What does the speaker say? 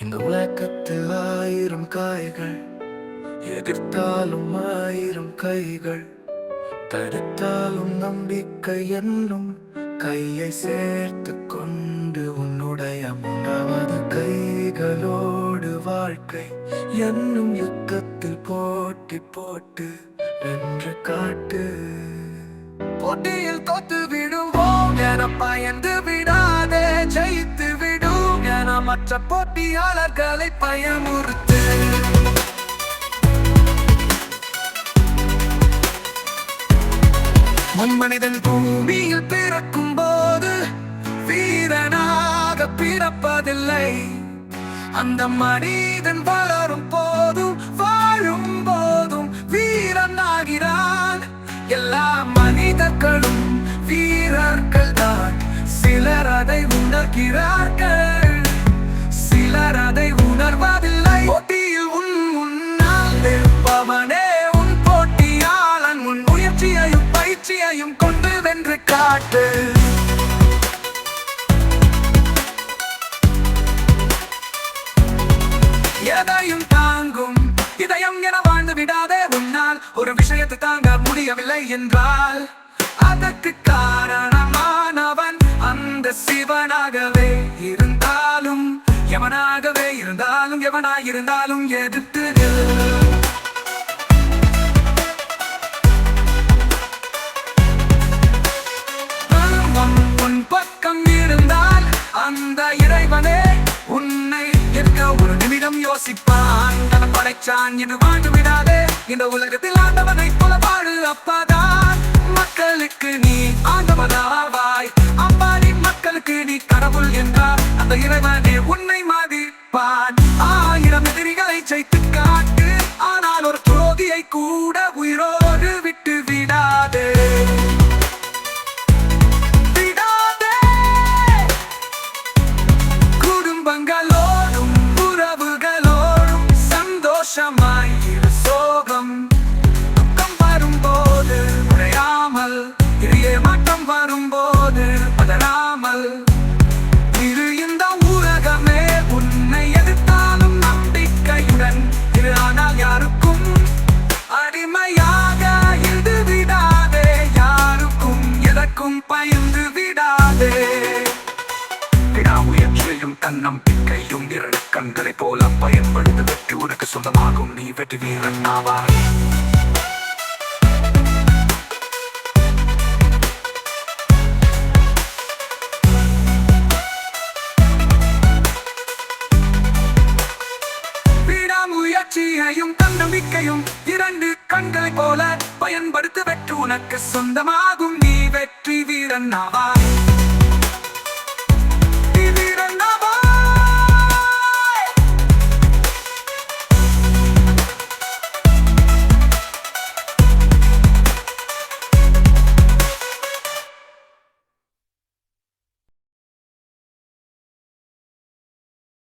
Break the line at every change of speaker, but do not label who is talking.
இந்த உலகத்தில் ஆயிரம் காய்கள் எதிர்த்தாலும் ஆயிரம் கைகள். தடுத்தாலும் நம்பிக்கை என்னும் கையை சேர்த்து கொண்டு உன்னுடைய மூன்றாவது கைகளோடு வாழ்க்கை என்னும் யுத்தத்தில் போட்டி போட்டு என்று காட்டு. போட்டியில் தோத்து விடுவோம் என பயந்து விட மற்ற போட்டியாளர்களை பயமுறுத்து. மனிதன் பூமியில் பிறக்கும் போது வீரனாக பிறப்பதில்லை. அந்த மனிதன் வளரும் போதும் வாழும் போதும் வீரனாகிறான். எல்லா மனிதர்களும் வீரர்கள் தான் சிலர் அதை உணர்கிறார்கள். காட்டு. எதையும் தாங்கும் இதயம் என வாழ்ந்து விடாதே உன்னால். ஒரு விஷயத்தை தாங்க முடியவில்லை என்றால். அதற்கு காரணமானவன் அந்த சிவனாகவே இருந்தாலும் எவனாகவே இருந்தாலும் எவனாயிருந்தாலும் எதிர்த்து வாசிப்பான். தன படைச்சான். என்று வாழ்ந்து விடாதே இந்த உலகத்தில் ஆண்டவனை போல வாழு அப்பாதான். மக்களுக்கு நீ ஆண்டவனாவாய். நீ மக்களுக்கு நீ கடவுள் என்றார். அந்த இறைவனே உன்னை சந்தோஷமாய் இரு சோகம். துக்கம் வரும்போது உடையாமல் இரு மாட்டம் வரும்போது பதறாமல். இரு இந்த உலகமே உன்னை எதிர்த்தாலும் நம்பிக்கையுடன். இரு ஆனால் யாருக்கும்? அடிமையாக இருந்து விடாதே. யாருக்கும்? எதற்கும் பயந்து விடாதே. விடாமுயற்சியும் தன்னம்பிக்கையும் இரண்டு கண்களை போல பயன்படுத்த உனக்கு சொந்தமாகும். நீ வெற்றி வீரன் ஆவாய். முயற்சியையும் தன்னம்பிக்கையும் இரண்டு கண்களை போல பயன்படுத்த வெற்று உனக்கு சொந்தமாகும். நீ வெற்றி வீரன் ஆவாய்.